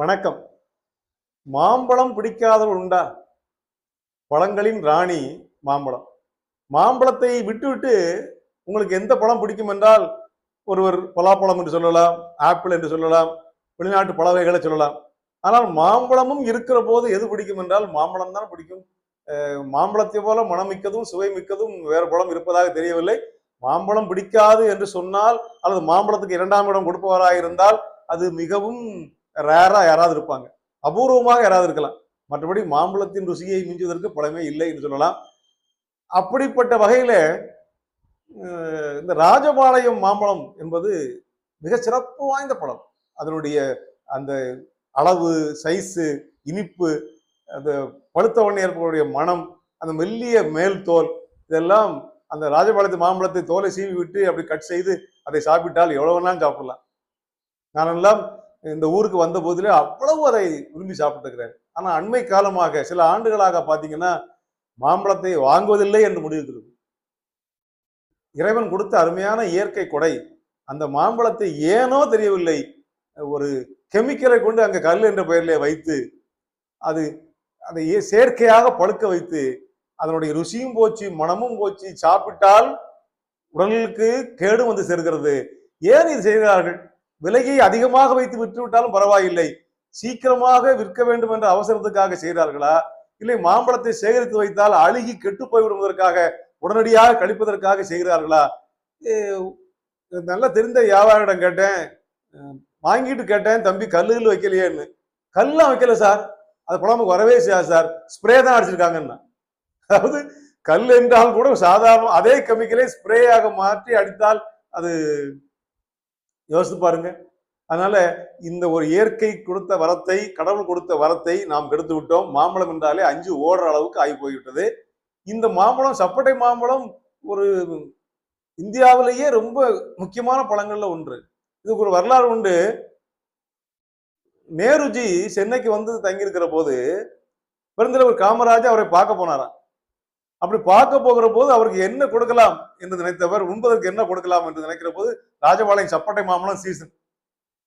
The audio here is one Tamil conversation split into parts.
வணக்கம். மாம்பழம் பிடிக்காதவள் உண்டா? பழங்களின் ராணி மாம்பழம். மாம்பழத்தை விட்டுவிட்டு உங்களுக்கு எந்த பழம் பிடிக்கும் என்றால் ஒருவர் பலாப்பழம் என்று சொல்லலாம் ஆப்பிள் என்று சொல்லலாம் வெளிநாட்டு பழ வகைகளை சொல்லலாம். ஆனால் மாம்பழமும் இருக்கிற போது எது பிடிக்கும் என்றால் மாம்பழம் தான் பிடிக்கும். மாம்பழத்தை போல மனமிக்கதும் சுவை மிக்கதும் வேறு பழம் இருப்பதாக தெரியவில்லை. மாம்பழம் பிடிக்காது என்று சொன்னால் அல்லது மாம்பழத்துக்கு இரண்டாம் இடம் கொடுப்பவராக இருந்தால் அது மிகவும் ரேராக யாராவது இருப்பாங்க. அபூர்வமாக யாராவது இருக்கலாம். மற்றபடி மாம்பழத்தின் ருசியை மிஞ்சுவதற்கு பழமே இல்லை என்று சொல்லலாம். அப்படிப்பட்ட வகையில இந்த ராஜபாளையம் மாம்பழம் என்பது மிக சிறப்பு வாய்ந்த பழம். அதனுடைய அந்த அளவு சைஸு இனிப்பு அந்த பழுத்த உடனே மனம் அந்த மெல்லிய மேல் தோல் இதெல்லாம் அந்த ராஜபாளையத்து மாம்பழத்தை தோலை சீவி விட்டு அப்படி கட் செய்து அதை சாப்பிட்டால் எவ்வளவு வேணாலும் சாப்பிடலாம். நானெல்லாம் இந்த ஊருக்கு வந்த போதிலே அவ்வளவு அதை விரும்பி சாப்பிட்டுக்கிறேன் ஆனால் அண்மை காலமாக சில ஆண்டுகளாக பார்த்தீங்கன்னா மாம்பழத்தை வாங்குவதில்லை என்று முடிவுகிறது இறைவன் கொடுத்த அருமையான இயற்கை கொடை அந்த மாம்பழத்தை ஏனோ தெரியவில்லை ஒரு கெமிக்கலை கொண்டு அங்க கல் என்ற பெயரிலே வைத்து அது அதை செயற்கையாக பழுக்க வைத்து அதனுடைய ருசியும் போச்சு மனமும் போச்சு சாப்பிட்டால் உடலுக்கு கேடு வந்து சேர்கிறது. ஏன் இது செய்கிறார்கள்? விலையை அதிகமாக வைத்து விற்றுவிட்டாலும் பரவாயில்லை. சீக்கிரமாக விற்க வேண்டும் என்ற அவசரத்துக்காக செய்கிறார்களா? இல்லை மாம்பழத்தை சேகரித்து வைத்தால் அழுகி கெட்டு போய்விடுவதற்காக உடனடியாக கழிப்பதற்காக செய்கிறார்களா? நல்லா தெரிந்த வியாபாரிடம் கேட்டேன். வாங்கிட்டு கேட்டேன் தம்பி கல்லுகள் வைக்கலையேன்னு. கல்லாம் வைக்கல சார். அது குழம்புக்கு வரவே செய்யாது சார். ஸ்ப்ரே தான் அடிச்சிருக்காங்கன்னா. அதாவது கல் என்றால் கூட சாதாரண அதே கெமிக்கலை ஸ்ப்ரேயாக மாற்றி அடித்தால் அது யோசித்து பாருங்க. அதனால இந்த ஒரு இயற்கை கொடுத்த வரத்தை கடவுள் கொடுத்த வரத்தை நாம் கெடுத்து விட்டோம். மாம்பழம் என்றாலே அஞ்சு ஓடுற அளவுக்கு ஆகி போய்விட்டது. இந்த மாம்பழம் சப்பட்டை மாம்பழம் ஒரு இந்தியாவிலேயே ரொம்ப முக்கியமான பழங்கள்ல ஒன்று. இதுக்கு ஒரு வரலாறு உண்டு. நேருஜி சென்னைக்கு வந்து தங்கியிருக்கிற போது பெருந்தலைவர் காமராஜ் அவரை பார்க்க போனாராம். அப்படி பார்க்க போகிற போது அவருக்கு என்ன கொடுக்கலாம் என்று நினைத்தவர் உண்பதற்கு என்ன கொடுக்கலாம் என்று நினைக்கிற போது ராஜபாளையம் சப்பட்டை மாம்பழம் சீசன்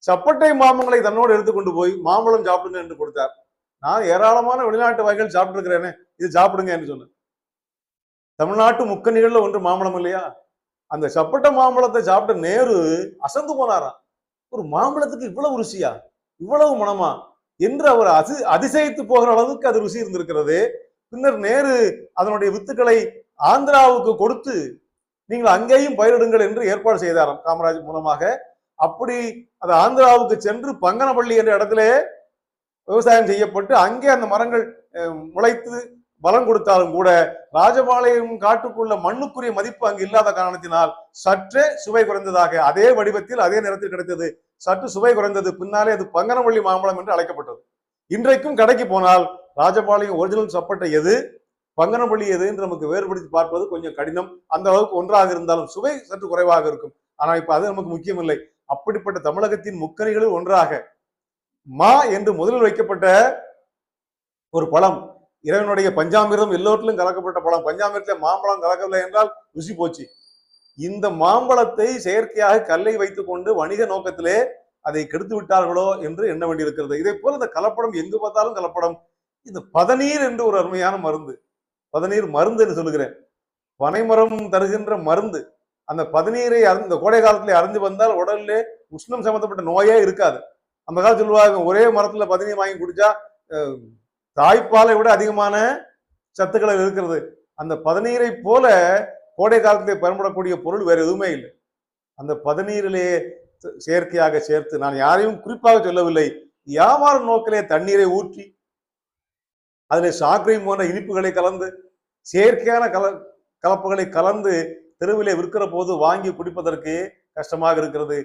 சப்பட்டை மாம்பழங்களை தன்னோடு எடுத்துக்கொண்டு போய் மாம்பழம் சாப்பிடுங்க என்று கொடுத்தார். நான் ஏராளமான வெளிநாட்டு வகைகள் சாப்பிட்டுருக்கிறேனே இது சாப்பிடுங்க என்று சொன்னேன் தமிழ்நாட்டு முக்கணிகள்ல ஒன்று மாம்பழம் இல்லையா? அந்த சப்பட்டை மாம்பழத்தை சாப்பிட்ட நேரு அசந்து போனாராம். ஒரு மாம்பழத்துக்கு இவ்வளவு ருசியா? இவ்வளவு மனமா? என்று அவர் அதி அதிசயித்து போகிற அளவுக்கு அது ருசி இருந்திருக்கிறது. பின்னர் நேரு அதனுடைய வித்துக்களை ஆந்திராவுக்கு கொடுத்து நீங்கள் அங்கேயும் பயிரிடுங்கள் என்று ஏற்பாடு செய்தாராம் காமராஜ் மூலமாக. அப்படி அது ஆந்திராவுக்கு சென்று பங்கனப்பள்ளி என்ற இடத்திலே விவசாயம் செய்யப்பட்டு அங்கே அந்த மரங்கள் முளைத்து பலம் கொடுத்தாலும் கூட ராஜபாளையம் காட்டுக்குள்ள மண்ணுக்குரிய மதிப்பு அங்கு இல்லாத காரணத்தினால் சற்றே சுவை குறைந்ததாக அதே வடிவத்தில் அதே நேரத்தில் கிடைத்தது. சற்று சுவை குறைந்தது. பின்னாலே அது பங்கனவள்ளி மாம்பழம் என்று அழைக்கப்பட்டது. இன்றைக்கும் கடைக்கு போனால் ராஜபாளையம் ஒரிஜினல் சப்பட்டை எது? பங்கனப்பள்ளி எது என்று நமக்கு வேறுபடுத்தி பார்ப்பது கொஞ்சம் கடினம். அந்த அளவுக்கு ஒன்றாக இருந்தாலும் சுவை சற்று குறைவாக இருக்கும். ஆனால் இப்ப அது நமக்கு முக்கியமில்லை. அப்படிப்பட்ட தமிழகத்தின் முக்கணிகளில் ஒன்றாக மா என்று முதலில் வைக்கப்பட்ட ஒரு பழம். இறைவனுடைய பஞ்சாமிரதம் எல்லோட்டிலும் கலக்கப்பட்ட பழம். பஞ்சாமிரத்தில் மாம்பழம் கலக்கவில்லை என்றால் ருசி போச்சு. இந்த மாம்பழத்தை செயற்கையாக கல்லை வைத்துக்கொண்டு வணிக நோக்கத்திலே அதை கெடுத்து விட்டார்களோ என்று எண்ண வேண்டியிருக்கிறது. இதே போல இந்த கலப்படம் எங்கு பார்த்தாலும் கலப்படம். இந்த பதநீர் என்று ஒரு அருமையான மருந்து. பதநீர் மருந்து என்று சொல்லுகிறேன். பனைமரம் தருகின்ற மருந்து. அந்த பதநீரை அருந்த இந்த கோடை காலத்திலே அருந்து வந்தால் உடல்லே உஷ்ணம் சம்மந்தப்பட்ட நோயே இருக்காது. அந்த காலம் சொல்லுவாங்க ஒரே மரத்துல பதநீர் வாங்கி குடிச்சா தாய்ப்பாலை விட அதிகமான சத்துக்களை இருக்கிறது. அந்த பதநீரை போல கோடை காலத்திலே பயன்படக்கூடிய பொருள் வேற எதுவுமே இல்லை. அந்த பதநீரிலேயே செயற்கையாக சேர்த்து நான் யாரையும் குறிப்பாக சொல்லவில்லை. வியாபார நோக்கிலே தண்ணீரை ஊற்றி அதில் சாக்கரையும் போன்ற இனிப்புகளை கலந்து செயற்கையான கல கலப்புகளை கலந்து தெருவிலே விற்கிற போது வாங்கி குடிப்பதற்கு கஷ்டமாக இருக்கிறது.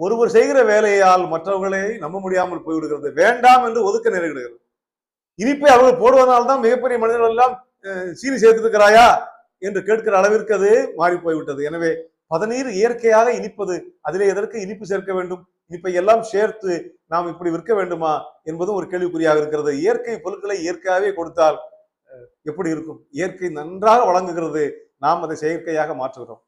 ஒருவர் செய்கிற வேலையால் மற்றவர்களை நம்ப முடியாமல் போய்விடுகிறது. வேண்டாம் என்று ஒதுக்க நேரிடுகிறது. இனிப்பை அவர்கள் போடுவதனால்தான் மிகப்பெரிய மனிதர்கள் எல்லாம் அஹ், சீனி சேர்த்திருக்கிறாயா? என்று கேட்கிற அளவிற்கு அது மாறி போய்விட்டது எனவே பதநீர் இயற்கையாக இனிப்பது அதிலே எதற்கு இனிப்பு சேர்க்க வேண்டும்? இனிப்பை எல்லாம் சேர்த்து நாம் இப்படி விற்க வேண்டுமா? என்பதும் ஒரு கேள்விக்குறியாக இருக்கிறது. இயற்கை பொருட்களை இயற்கையாகவே கொடுத்தால் அஹ், எப்படி இருக்கும்? இயற்கை நன்றாக வழங்குகிறது. நாம் அதை செயற்கையாக மாற்றுகிறோம்.